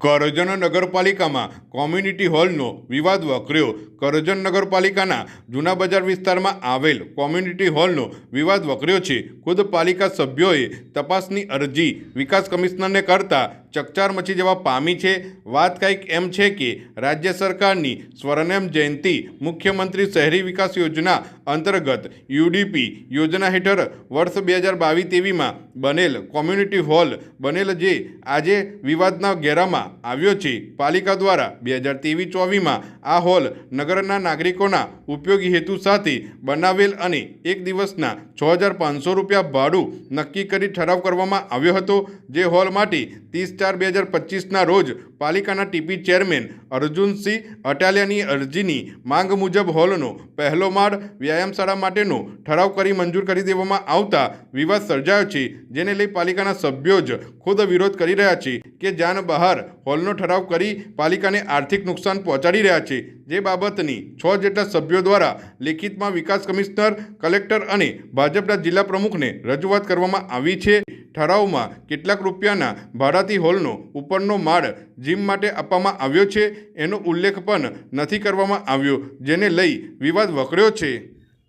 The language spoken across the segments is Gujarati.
કરજણ નગરપાલિકામાં કોમ્યુનિટી હોલનો વિવાદ વકર્યો. કરજણ નગરપાલિકાના જૂના બજાર વિસ્તારમાં આવેલ કોમ્યુનિટી હોલનો વિવાદ વકર્યો છે. ખુદ પાલિકા સભ્યોએ તપાસની અરજી વિકાસ કમિશનરને કરતા ચકચાર મચી જવા પામી છે. વાત કંઈક એમ છે કે રાજ્ય સરકારની સ્વર્ણિમ જયંતિ મુખ્યમંત્રી શહેરી વિકાસ યોજના અંતર્ગત યુડીપી યોજના હેઠળ વર્ષ બે હજાર બાવીસ તેવીમાં બનેલ કોમ્યુનિટી હોલ બનેલ જે આજે વિવાદના ઘેરામાં આવ્યો છે. પાલિકા દ્વારા બે હજાર ત્રેવીસ ચોવીસમાં આ હોલ નગરના નાગરિકોના ઉપયોગી હેતુ સાથે બનાવેલ અને એક દિવસના છ હજાર પાંચસો રૂપિયા ભાડું નક્કી કરી ઠરાવ કરવામાં આવ્યો હતો. જે હોલ માટે ત્રીસ ચાર બે હજાર પચીસના રોજ પાલિકાના ટીપી ચેરમેન અર્જુનસિંહ અટાલિયાની અરજીની માંગ મુજબ હોલનો પહેલો માળ વ્યાયામશાળા માટેનો ઠરાવ કરી મંજૂર કરી દેવામાં આવતા વિવાદ સર્જાયો છે, જેને લઈ પાલિકાના સભ્યો જ ખુદ વિરોધ કરી રહ્યા છે કે જાન બહાર હોલનો ઠરાવ કરી પાલિકાને આર્થિક નુકસાન પહોંચાડી રહ્યા છે. જે બાબતની છ જેટલા સભ્યો દ્વારા લેખિતમાં વિકાસ કમિશનર, કલેક્ટર અને ભાજપના જિલ્લા પ્રમુખને રજૂઆત કરવામાં આવી છે. ઠરાવમાં કેટલાક રૂપિયાના ભાડાથી હોલનો ઉપરનો માળ જીમ માટે આપવામાં આવ્યો છે, એનો ઉલ્લેખ પણ નથી કરવામાં આવ્યો, જેને લઈ વિવાદ વકર્યો છે.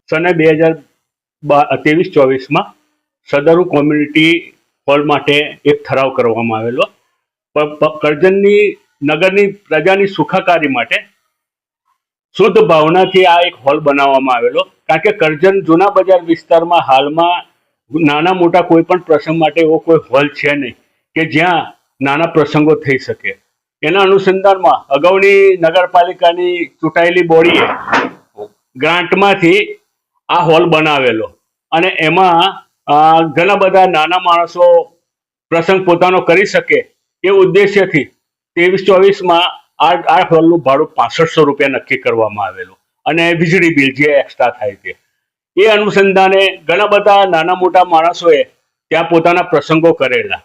સને બે હજાર ત્રેવીસ, ચોવીસમાં સદરુ કોમ્યુનિટી હોલ માટે એક ઠરાવ કરવામાં આવેલો. કરજણની નગરની પ્રજાની સુખાકારી માટે શુદ્ધ ભાવનાથી આ એક હોલ બનાવવામાં આવેલો. કારણ કે કરજણ જૂના બજાર વિસ્તારમાં હાલમાં નાના મોટા કોઈ પણ પ્રસંગ માટે એવો કોઈ હોલ છે નહીં, કે જ્યાં નાના પ્રસંગો થઈ શકે. એના અનુસંધાનમાં અગાઉની નગરપાલિકાની ચૂંટાયેલી બોડીએ ગ્રાન્ટમાંથી આ હોલ બનાવેલો. અને એમાં ઘણા બધા નાના માણસો પ્રસંગ પોતાનો કરી શકે એ ઉદ્દેશ્યથી ત્રેવીસ ચોવીસમાં આ આ હોલનું ભાડું પાસઠસો રૂપિયા નક્કી કરવામાં આવેલું. અને વીજળી બિલ જે એક્સ્ટ્રા થાય છે એ અનુસંધાને ઘણા બધા નાના મોટા માણસોએ ત્યાં પોતાના પ્રસંગો કરેલા.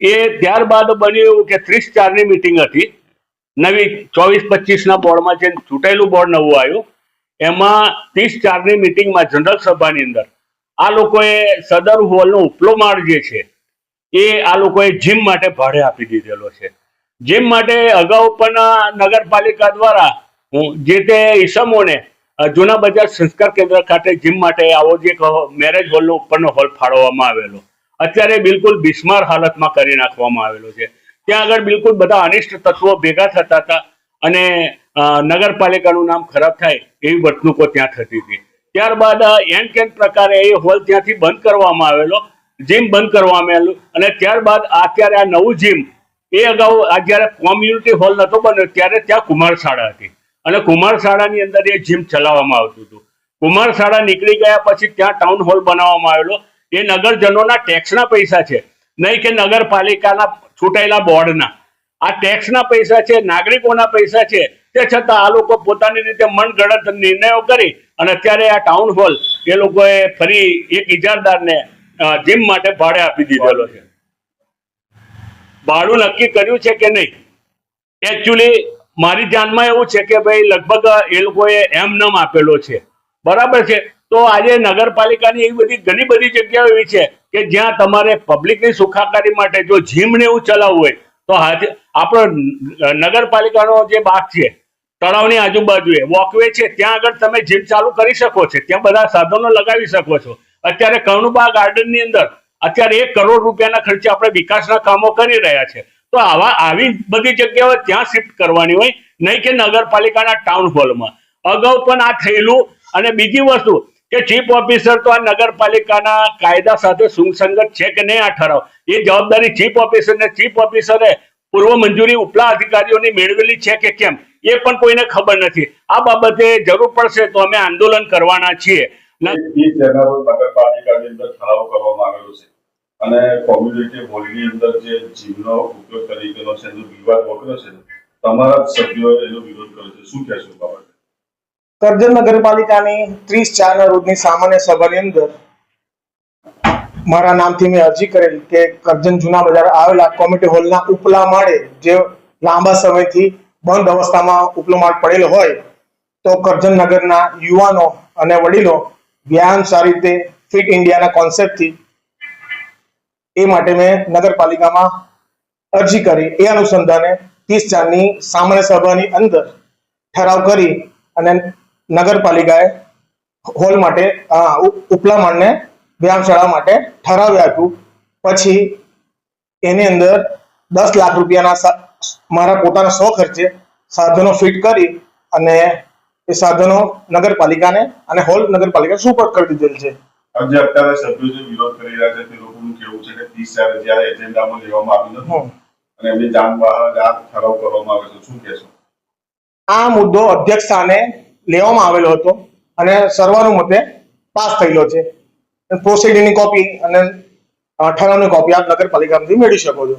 એ ત્યારબાદ બન્યું એવું કે ત્રીસ ચારની મિટિંગ હતી. નવી ચોવીસ પચીસના બોર્ડમાં જે ચૂંટાયેલું બોર્ડ નવું આવ્યું, એમાં ત્રીસ ચારની મિટિંગમાં જનરલ સભાની અંદર આ લોકોએ સદર હોલનો ઉપલો માળ જે છે, એ આ લોકોએ જીમ માટે ભાડે આપી દીધેલો છે. જીમ માટે અગાઉ પણ નગરપાલિકા દ્વારા જે તે ઈસમોને જૂના બજાર સંસ્કાર કેન્દ્ર ખાતે જીમ માટે આવો જે મેરેજ હોલનો ઉપરનો હોલ ફાળવવામાં આવેલો. અત્યારે બિલકુલ બિસ્માર હાલતમાં કરી નાખવામાં આવેલો છે. ત્યાં આગળ બિલકુલ બધા અનિષ્ટ તત્વો ભેગા થતા હતા અને નગરપાલિકાનું નામ ખરાબ થાય એવી વર્તણૂકો ત્યાં થતી હતી. ત્યારબાદ એન કેન પ્રકારે એ હોલ ત્યાંથી બંધ કરવામાં આવેલો, જીમ બંધ કરવામાં આવેલું અને ત્યારબાદ અત્યારે આ નવું જીમ, એ અગાઉ આ જ્યારે કોમ્યુનિટી હોલ નહોતો બન્યો ત્યારે ત્યાં કુમાર શાળા હતી. અને કુમાર શાળાની અંદર એ જીમ ચલાવવામાં આવતું હતું. કુમાર શાળા નીકળી ગયા પછી ત્યાં ટાઉન હોલ બનાવવામાં આવેલો એ નગરજનોના ટેક્સના પૈસા છે. નહીં કે નગરપાલિકાના છૂટાયેલા બોર્ડના. આ ટેક્સના પૈસા છે, નાગરિકોના પૈસા છે. તે છતાં આ લોકો પોતાની રીતે મનગણત નિર્ણયો કરી અને અત્યારે આ ટાઉન હોલ એ લોકોએ ફરી એક ઇજારદારને જીમ માટે ભાડે આપી દીધેલો છે. ભાડું નક્કી કર્યું છે કે નહીં? એકચ્યુઅલી મારી ધ્યાનમાં એવું છે કે ભાઈ લગભગ એ લોકોએ એમ નમ આપેલો છે. બરાબર છે? તો આજે નગરપાલિકાની એવી બધી ઘણી બધી જગ્યાઓ એવી છે કે જ્યાં તમારે પબ્લિકની સુખાકારી માટે જો જીમ ને એવું ચલાવવું હોય, તો આજે આપણો નગરપાલિકાનો જે બાગ છે, તળાવની આજુબાજુએ વોકવે છે, ત્યાં આગળ તમે જીમ ચાલુ કરી શકો છો, ત્યાં બધા સાધનો લગાવી શકો છો. અત્યારે કરુણબા ગાર્ડનની અંદર અત્યારે એક કરોડ રૂપિયાના ખર્ચે આપણે વિકાસના કામો કરી રહ્યા છે. તો આવા આવી બધી જગ્યાઓ ત્યાં શિફ્ટ કરવાની હોય, નહીં કે નગરપાલિકાના ટાઉન હોલમાં અગાઉ પણ આ થયેલું અને બીજી વસ્તુ કે ચીફ ઓફિસર તો આ નગરપાલિકાના કાયદા સાથે સુસંગત છે કે નહીં આ ઠરાવ? એ જવાબદારી ચીફ ઓફિસર ને ચીફ ઓફિસરે પૂર્વ મંજૂરી ઉપલા અધિકારીઓની મેળવેલી છે કે કેમ? એ પણ કોઈને ખબર નથી. આ બાબતે જરૂર પડશે તો અમે આંદોલન કરવાના છીએ. નગરપાલિકાની કરવામાં આવેલો છે. અને વિવાદ છે તમારા સભ્યો એનો વિરોધ કર્યો છે. શું કહેશો બાબતે? કરજણ નગરપાલિકાની ત્રીસ ચારના રોજની સામાન્ય સભાની અંદર મારા નામથી મેં અરજી કરેલ કે કરજણ જૂના બજાર આવેલા કોમિટી હોલના ઉપલા માળે જે લાંબા સમયથી બંધ અવસ્થામાં ઉપલો માળ પડેલો હોય, તો કરજણ નગરના યુવાનો અને વડીલો વ્યાયામ સારી રીતે ફિટ ઇન્ડિયાના કોન્સેપ્ટથી એ માટે મેં નગરપાલિકામાં અરજી કરી. એ અનુસંધાને ત્રીસ ચારની સામાન્ય સભાની અંદર ઠરાવ કરી અને નગરપાલિકાએ હોલ માટે ઉપલા માળને વ્યાયામશાળા માટે ઠરાવ્યા હતું પછી એની અંદર દસ લાખ રૂપિયાના મારા પોતાના સો ખર્ચે સાધનો ફિટ કરી અને એ સાધનો નગરપાલિકાને અને હોલ નગરપાલિકા સુપરત કરી દીધેલ છે. જે અત્યારે સભ્યો જે વિરોધ કરી રહ્યા છે તે લોકોનું કેવું છે કે ત્રીસ ચારે જ્યારે એજન્ડામાં લેવામાં આવ્યું નથી. અને એમની જાન ઠરાવ કરવામાં આવે છે. શું કહેશો? આ મુદ્દો અધ્યક્ષ સ્થાને લેવામાં આવેલો હતો અને સર્વાનુમતે પાસ થયેલો છે. પ્રોસિડિંગની કોપી અને ઠરાવની કોપી આપ નગરપાલિકામાંથી મેળવી શકો છો.